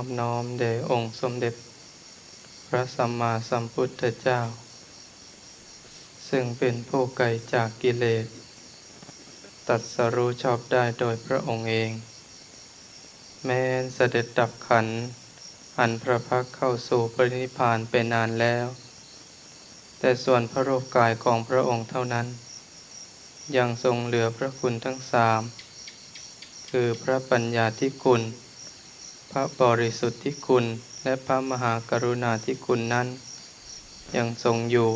อบน้อมแด่องค์สมเด็จ พระสัมมาสัมพุทธเจ้า ซึ่งเป็นผู้ไกลจากกิเลส ตัดสรู้ชอบได้โดยพระองค์เอง แม้นเสด็จดับขัน อันพระพักเข้าสู่ปรินิพานเป็นนานแล้ว แต่ส่วนพระรูปกายของพระองค์เท่านั้น ยังทรงเหลือพระคุณทั้งสามคือพระปัญญาธิคุณ พระบริสุทธิคุณและพระมหากรุณาธิคุณนั้น ยังทรงอยู่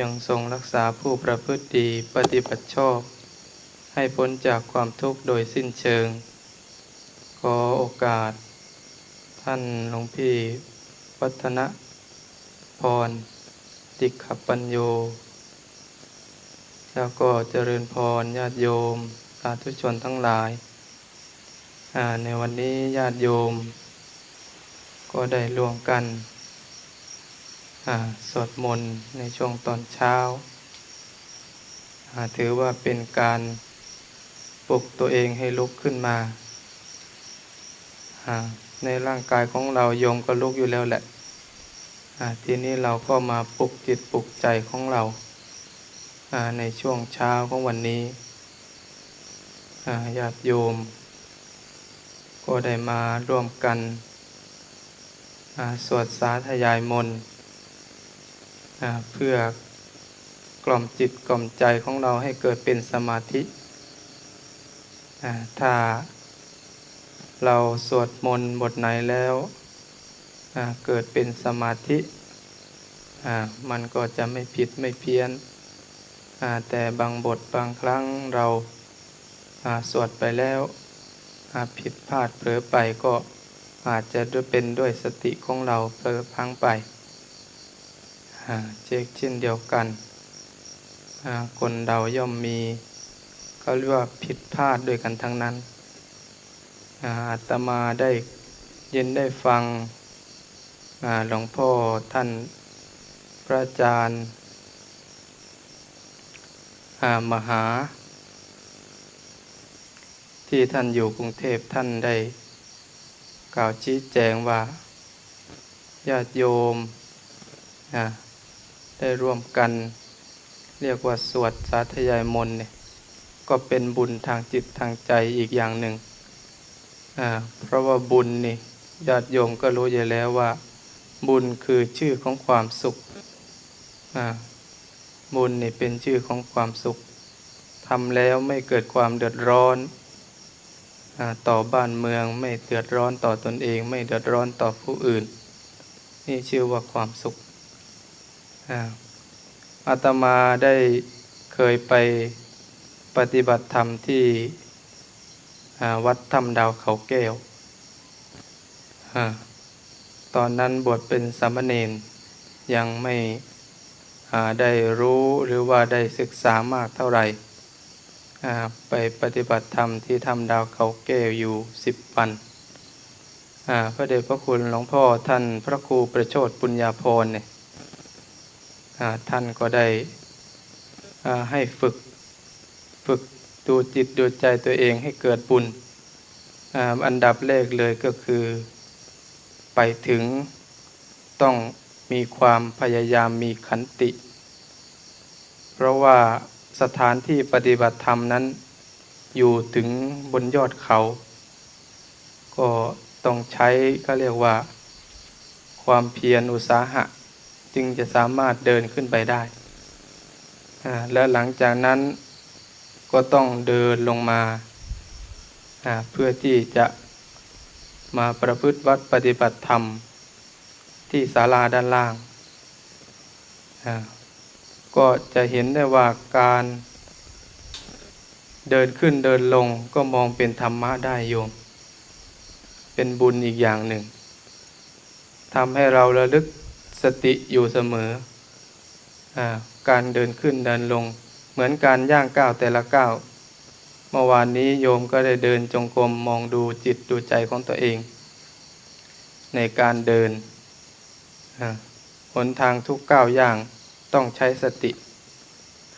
ยังทรงรักษาผู้ประพฤติดีปฏิบัติชอบ ให้พ้นจากความทุกข์โดยสิ้นเชิง ขอโอกาส ท่านหลวงพี่วัฒนะ พร ติขปัญโย แล้วก็เจริญพรญาติโยมสาธุชนทั้งหลาย ในวันนี้ญาติโยม ก็ได้ร่วมกันสวดมนต์ในช่วงตอนเช้าาถือว่าเป็นการปลุกตัวเองให้ลุกขึ้นมาาในร่างกายของเราโยมก็ลุกอยู่แล้วแหละทีนี้เราก็มาปลุกจิตปลุกใจของเราาในช่วงเช้าของวันนี้อ่าญาติโยม ก็ได้มาร่วมกันสวดสาธยายมนต์เพื่อกล่อมจิตกล่อมใจของเราให้เกิดเป็นสมาธิ ถ้าเราสวดมนต์บทไหนแล้วเกิดเป็นสมาธิมันก็จะไม่ผิดไม่เพี้ยน แต่บางบทบางครั้งเราสวดไปแล้วาผิดพลาดเผลอไปก็อาจจะด้วยเป็นด้วยสติของเราเผลอพังไปเช็คเช่นเดียวกัน คนเราย่อมมีเขาเรียกว่าผิดพลาดด้วยกันทั้งนั้นอาตมาได้ยินได้ฟังหลวงพ่อท่านพระอาจารย์มหา ที่ท่านอยู่กรุงเทพท่านได้ กล่าวชี้แจงว่าญาติโยมอ่าได้ร่วมกัน เรียกว่าสวดสาธยายมนเนี่ยก็เป็นบุญทางจิตทางใจอีกอย่างหนึ่งอ่าเพราะว่าบุญนี่ญาติโยมก็รู้อยู่แล้วว่า บุญคือชื่อของความสุขอ่าบุญนี่เป็นชื่อของความสุขทำแล้วไม่เกิดความเดือดร้อน ต่อบ้านเมืองไม่เดือดร้อนต่อตนเอง ไม่เดือดร้อนต่อผู้อื่น นี่ชื่อว่าความสุขอาตมาได้เคยไปปฏิบัติธรรมที่วัดถ้ำดาวเขาแก้วอตอนนั้นบวชเป็นสามเณรยังไม่ได้รู้หรือว่าได้ศึกษามากเท่าไหร่ ไปปฏิบัติธรรมที่ถ้ำดาวเขาแก้วอยู่สิบวันพระเดชพระคุณหลวงพ่อท่านพระครูประโชดปุญญาพรเนี่ยท่านก็ได้ให้ฝึกฝึกดูจิตดูใจตัวเองให้เกิดบุญอ,อันดับแรกเลยก็คือไปถึงต้องมีความพยายามมีขันติ เพราะว่า สถานที่ปฏิบัติธรรมนั้น อยู่ถึงบนยอดเขา ก็ต้องใช้ก็เรียกว่า ความเพียรอุตสาหะ จึงจะสามารถเดินขึ้นไปได้ แล้วหลังจากนั้นก็ต้องเดินลงมา เพื่อที่จะมาประพฤติวัดปฏิบัติธรรม ที่ศาลาด้านล่าง ก็จะเห็นได้ว่าการเดินขึ้นเดินลงก็มองเป็นธรรมะได้โยม เป็นบุญอีกอย่างหนึ่งทำให้เราระลึกสติอยู่เสมออการเดินขึ้นเดินลง เหมือนการย่างก้าวแต่ละก้าวเมื่อวานนี้โยมก็ได้เดินจงกรมมองดูจิตดูใจของตัวเอง ในการเดินหนทางทุกก้าวย่าง ต้องใช้สติ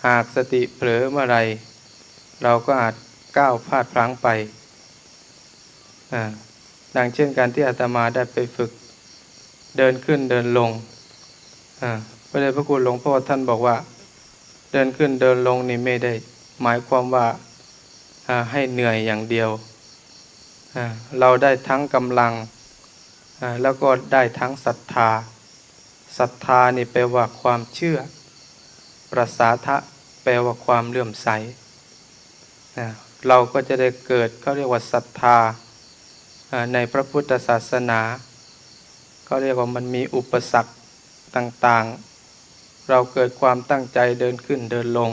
หากสติเผลอเมื่อไร เราก็อาจก้าวพลาดพลั้งไปดังเช่นการที่อาตมาได้ไปฝึก เดินขึ้นเดินลงพระเดชพระคุณหลวงพ่อท่านบอกว่า เดินขึ้นเดินลงนี่ไม่ได้ หมายความว่าให้เหนื่อยอย่างเดียว เราได้ทั้งกำลังแล้วก็ได้ทั้งศรัทธา ศรัทธานี่แปลว่าความเชื่อ ประสาทะแปลว่าความเลื่อมใสเราก็จะได้เกิดเขาเรียกว่าศรัทธาในพระพุทธศาสนาเขาเรียกว่ามันมีอุปสรรคต่างๆ เราเกิดความตั้งใจเดินขึ้นเดินลง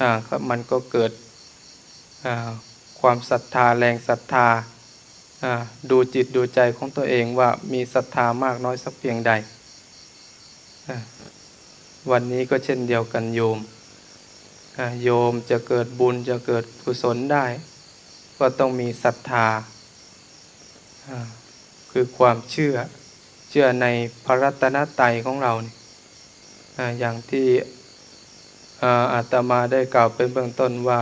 อ่ามันก็เกิดความศรัทธาแรงศรัทธาดูจิตดูใจของตัวเองว่ามีศรัทธามากน้อยสักเพียงใด วันนี้ก็เช่นเดียวกันโยม โยมจะเกิดบุญจะเกิดกุศลได้ ก็ต้องมีศรัทธา คือความเชื่อ เชื่อในพระรัตนตรัยของเราเนี่อ่าอย่างที่อาตมาได้กล่าวเป็นเบื้องต้นว่า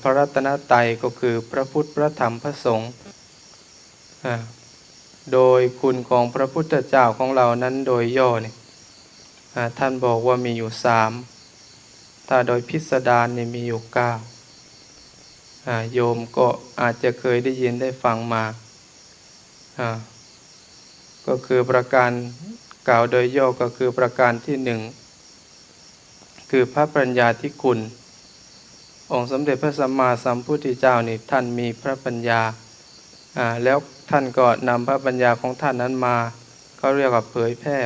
พระรัตนตรัยก็คือพระพุทธพระธรรมพระสงฆ์ โดยคุณของพระพุทธเจ้าของเรานั้นโดยย่อเนี่อ่าท่านบอกว่ามีอยู่สามถ้าโดยพิสดารเนี่ยมีอยู่เก้าโยมก็อาจจะเคยได้ยินได้ฟังมา ก็คือประการกล่าวโดยย่อก็คือประการที่หนึ่งคือพระปัญญาที่คุณ องค์สมเด็จพระสัมมาสัมพุทธเจ้านี่ท่านมีพระปัญญาแล้ว ท่านก็นำพระปัญญาของท่านนั้นมาเขาเรียกว่าเผยแพร่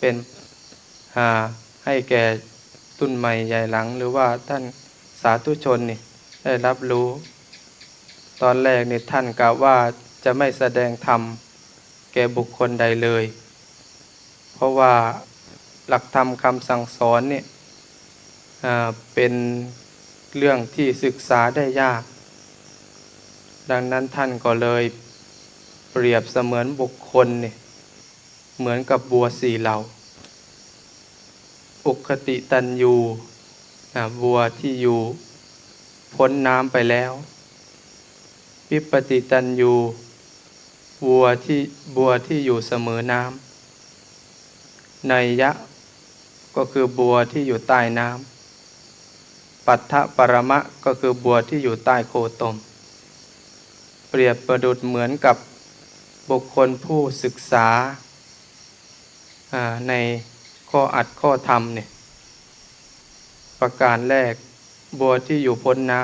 เป็นอ่าให้แก่ตุ้นใหม่ใหญ่หลัง หรือว่าท่านสาธุชนนี่ได้รับรู้ ตอนแรกนี่ท่านกล่าวว่าจะไม่แสดงธรรมแก่บุคคลใดเลย เพราะว่าหลักธรรมคำสั่งสอนเนี่ยเป็นเรื่องที่ศึกษาได้ยาก ดังนั้นท่านก็เลย เรียบเสมือนบุคคลเนี่ยเหมือนกับบัวสี่เหล่า อุคติตันยูอ่าบัวที่อยู่พ้นน้ำไปแล้ว วิปติตันยูบัวที่บัวที่อยู่เสมอน้ำในยยะก็คือบัวที่อยู่ใต้น้ำปัทถปรมะก็คือบัวที่อยู่ใต้โคตม เปรียบประดุดเหมือนกับ บุคคลผู้ศึกษาในข้ออัดข้อธรรมเนี่ยประการแรกบัวที่อยู่พ้นน้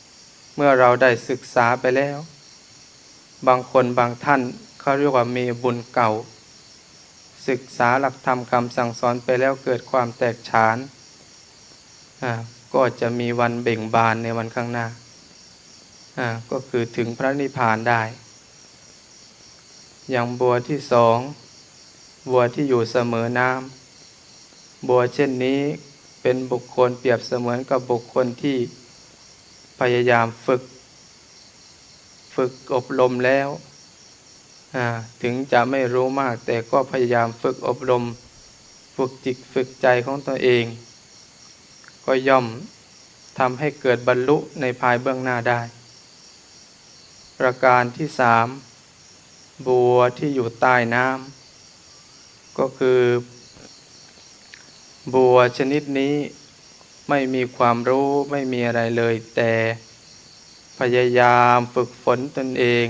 ำเมื่อเราได้ศึกษาไปแล้ว บางคนบางท่านเขาเรียกว่ามีบุญเก่า ศึกษาหลักธรรมคำสั่งสอนไปแล้วเกิดความแตกฉานก็จะมีวันเบ่งบานในวันข้างหน้าก็คือถึงพระนิพพานได้ อย่างบัวที่สองบัวที่อยู่เสมอน้ำบัวเช่นนี้เป็นบุคคลเปรียบเสมือนกับบุคคลที่พยายามฝึก ฝึกอบรมแล้ว ถึงจะไม่รู้มากแต่ก็พยายามฝึกอบรม ฝึกจิตฝึกใจของตัวเอง ก็ย่อมทำให้เกิดบรรลุในภายเบื้องหน้าได้ ประการที่สาม บัวที่อยู่ใต้น้ำก็คือ บัวชนิดนี้ไม่มีความรู้ไม่มีอะไรเลย แต่พยายามฝึกฝนตนเอง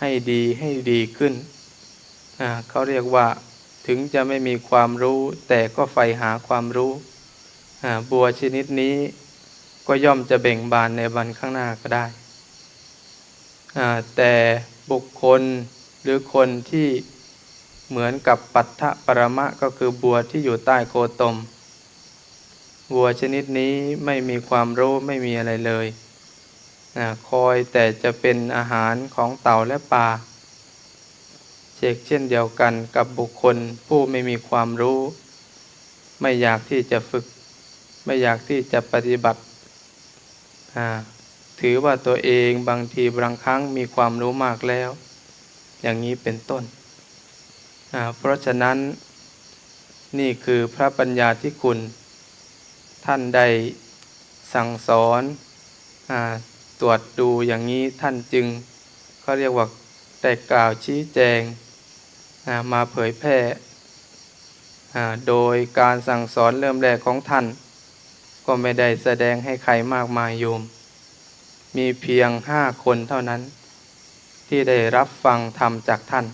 ให้ดีให้ดีขึ้น เขาเรียกว่าถึงจะไม่มีความรู้ แต่ก็ใฝ่หาความรู้ บัวชนิดนี้ก็ย่อมจะเบ่งบานในวันข้างหน้าก็ได้ แต่ บุคคลหรือคนที่เหมือนกับปัทถปรมะก็คือบัวที่อยู่ใต้โคตม บัวชนิดนี้ไม่มีความรู้ไม่มีอะไรเลยนะคอยแต่จะเป็นอาหารของเต่าและปลาเชกเช่นเดียวกันกับบุคคลผู้ไม่มีความรู้ ไม่อยากที่จะฝึก ไม่อยากที่จะปฏิบัติอ่า ถือว่าตัวเองบางทีบางครั้งมีความรู้มากแล้ว อย่างนี้เป็นต้น เพราะฉะนั้นนี่คือพระปัญญาที่คุณ ท่านได้สั่งสอนอตรวจดูอย่างนี้ท่านจึงเขาเรียกว่าได้กล่าวชี้แจงมาเผยแพร่โดยการสั่งสอนเริ่มแรกของท่าน ก็ไม่ได้แสดงให้ใครมากมายโยม มีเพียงห้าคนเท่านั้น ที่ได้รับฟังธรรมจากท่าน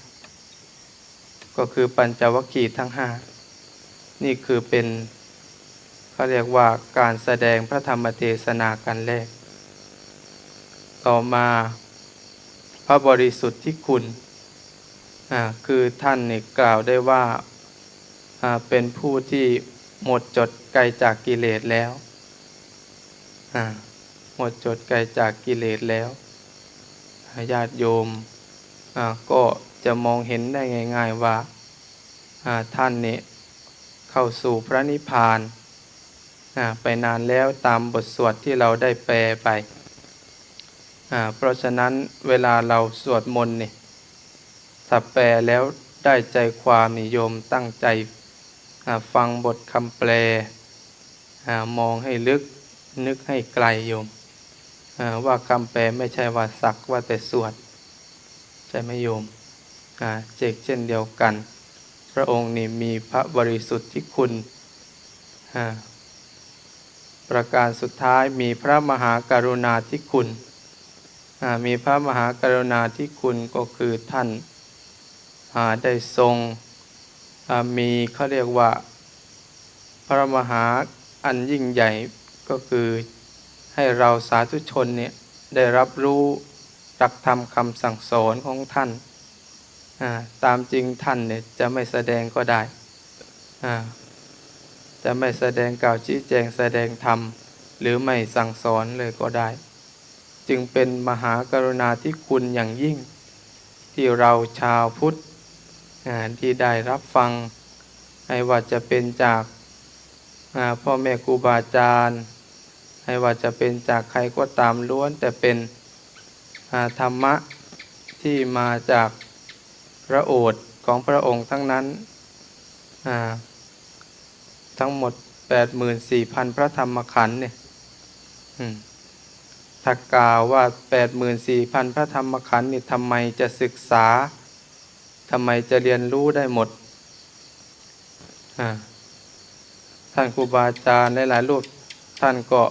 ก็คือปัญจวัคคีย์ทั้งห้านี่คือเป็นเขาเรียกว่าการแสดงพระธรรมเทศนากันแรก ต่อมาพระบริสุทธิ์ที่คุณคือท่านเนี่ยกล่าวได้ว่าอ่าเป็นผู้ที่หมดจดไกลจากกิเลสแล้วอ่า หมดจดไกลจากกิเลสแล้วญาติโยมก็จะมองเห็นได้ง่าย ๆว่าท่านเนี่ยเข้าสู่พระนิพพานไปนานแล้วตามบทสวดที่เราได้แปลไป เพราะฉะนั้นเวลาเราสวดมนต์เนี่ยถ้าแปลแล้วได้ใจความนิยมตั้งใจฟังบทคำแปลมองให้ลึกนึกให้ไกลโยม ว่าคำแปลไม่ใช่ว่าสักว่าแต่สวดใช่ไหมโยมเจกเช่นเดียวกัน พระองค์นี่มีพระบริสุทธิ์ที่คุณ ประการสุดท้ายมีพระมหากรุณาธิคุณ มีพระมหากรุณาธิคุณก็คือท่านาได้ทรงมีเขาเรียกว่า พระมหาอันยิ่งใหญ่ก็คือ ให้เราสาธุชนเนี่ยได้รับรู้หลักธรรมคำสั่งสอนของท่าน ตามจริงท่านเนี่ยจะไม่แสดงก็ได้ จะไม่แสดงกล่าวชี้แจงแสดงธรรม หรือไม่สั่งสอนเลยก็ได้ จึงเป็นมหากรุณาธิคุณอย่างยิ่ง ที่เราชาวพุทธที่ได้รับฟังให้ว่าจะเป็นจากพ่อแม่ครูบาอาจารย์ ให้ว่าจะเป็นจากใครก็ตามล้วน แต่เป็นธรรมะที่มาจากพระโอษฐ์ของพระองค์ทั้งนั้น ทั้งหมด 84,000 พระธรรมขันธ์เนี่ยถ้ากล่าวว่า 84,000 พระธรรมขันธ์นี่ทำไมจะศึกษาทำไมจะเรียนรู้ได้หมด ท่านครูบาอาจารย์หลายๆรูปท่านก็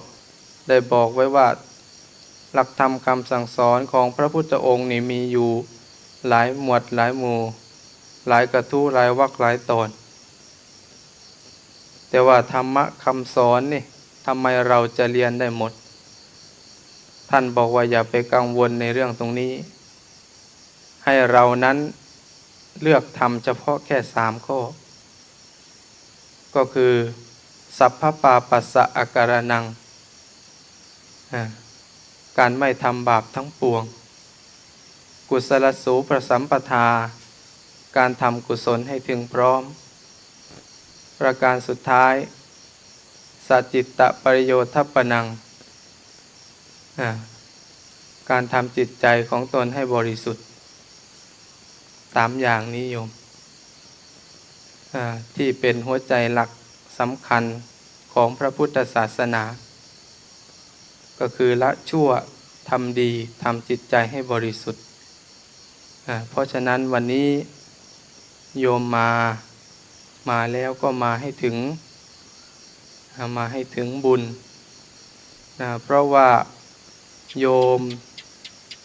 ได้บอกไว้ว่า หลักธรรมคำสั่งสอนของพระพุทธองค์นี่มีอยู่ หลายหมวดหลายหมู่ หลายกระทู้หลายวรรคหลายตอน แต่ว่าธรรมะคำสอนนี่ทำไมเราจะเรียนได้หมด ท่านบอกว่าอย่าไปกังวลในเรื่องตรงนี้ ให้เรานั้นเลือกทำเฉพาะแค่สามข้อ ก็คือ สัพพปาปัสสะอาการนัง การไม่ทำบาปทั้งปวง กุศลสูประสัมปทา การทำกุศลให้ถึงพร้อม ประการสุดท้ายสัจจิตตปริโยชน์ทัปปนัง การทำจิตใจของตนให้บริสุทธิ์สามอย่างนี้โยมที่เป็นหัวใจหลักสำคัญของพระพุทธศาสนา ก็คือละชั่วทำดีทำจิตใจให้บริสุทธิ์อ่าเพราะฉะนั้นวันนี้โยมมามาแล้วก็มาให้ถึง มาให้ถึงบุญนะเพราะว่าโยม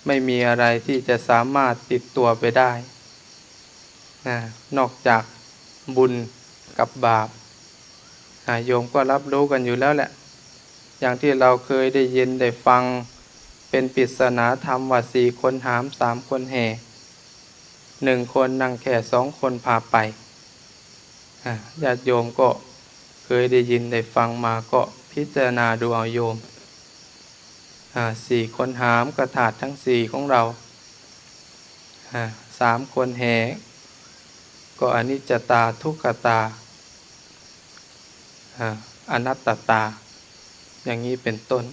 ไม่มีอะไรที่จะสามารถติดตัวไปได้นะนอกจากบุญกับบาปโยมก็รับรู้กันอยู่แล้วแหละ อย่างที่เราเคยได้ยินได้ฟัง เป็นปริศนาธรรมว่าสี่คนหามสามคนแห่หนึ่งคนนั่งแค่สองคนพาไปญาติโยมก็เคยได้ยินได้ฟังมาก็พิจารณาดูเอาโยมสี่คนหามกระถาดทั้งสี่ของเราสามคนแห่ก็อนิจจตาทุกขตาอนัตตตา อย่างนี้เป็นต้น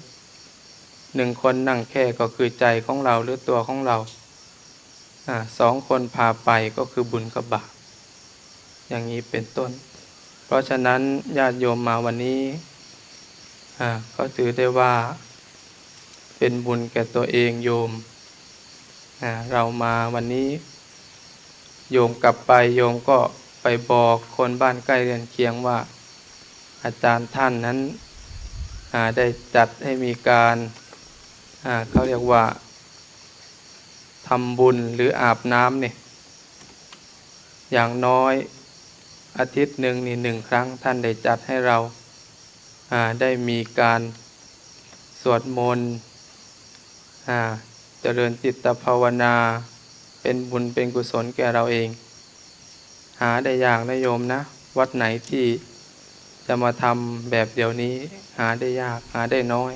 หนึ่งคนนั่งแค่ก็คือใจของเราหรือตัวของเราอสองคนพาไปก็คือบุญกับบาปอย่างนี้เป็นต้น เพราะฉะนั้นญาติโยมมาวันนี้ก็ถือได้ว่า เป็นบุญแก่ตัวเองโยม เรามาวันนี้ โยมกลับไปโยมก็ไปบอกคนบ้านใกล้เรือนเคียงว่า อาจารย์ท่านนั้น ได้จัดให้มีการเขาเรียกว่าทำบุญหรืออาบน้ำเนี่ยอย่างน้อยอาทิตย์หนึ่งนี่หนึ่งครั้งท่านได้จัดให้เราได้มีการสวดมนต์เจริญจิตภาวนา เป็นบุญเป็นกุศลแก่เราเอง หาได้ยากนะโยมนะ วัดไหนที่ จะมาทำแบบเดี๋ยวนี้หาได้ยากหาได้น้อย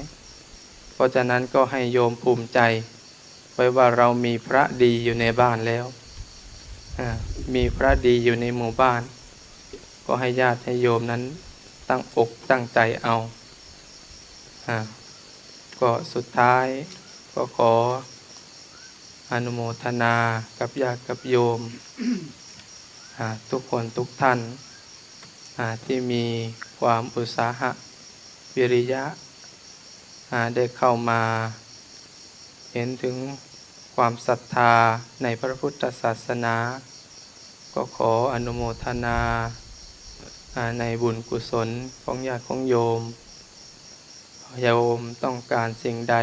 เพราะฉะนั้นก็ให้โยมภูมิใจ ไว้ว่าเรามีพระดีอยู่ในบ้านแล้ว มีพระดีอยู่ในหมู่บ้าน ก็ให้ญาติให้โยมนั้นตั้งอกตั้งใจเอาอก็สุดท้ายก็ขออนุโมทนากับญาติกับโยม ทุกคนทุกท่าน ที่มีความอุตสาหะ วิริยะได้เข้ามา เห็นถึงความศรัทธาในพระพุทธศาสนา ก็ขออนุโมทนาในบุญกุศลของญาติของโยม โยมต้องการสิ่งใด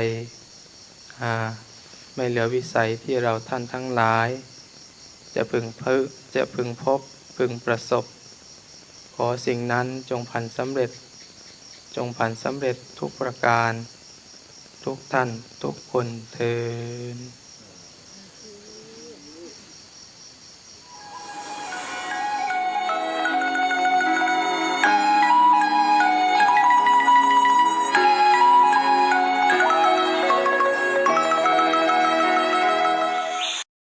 ไม่เหลือวิสัยที่เราท่านทั้งหลาย จะพึงพึจะพึงพบพึงประสบ ขอสิ่งนั้นจงพันสำเร็จ จงพันสำเร็จทุกประการ ทุกท่านทุกคนเทอ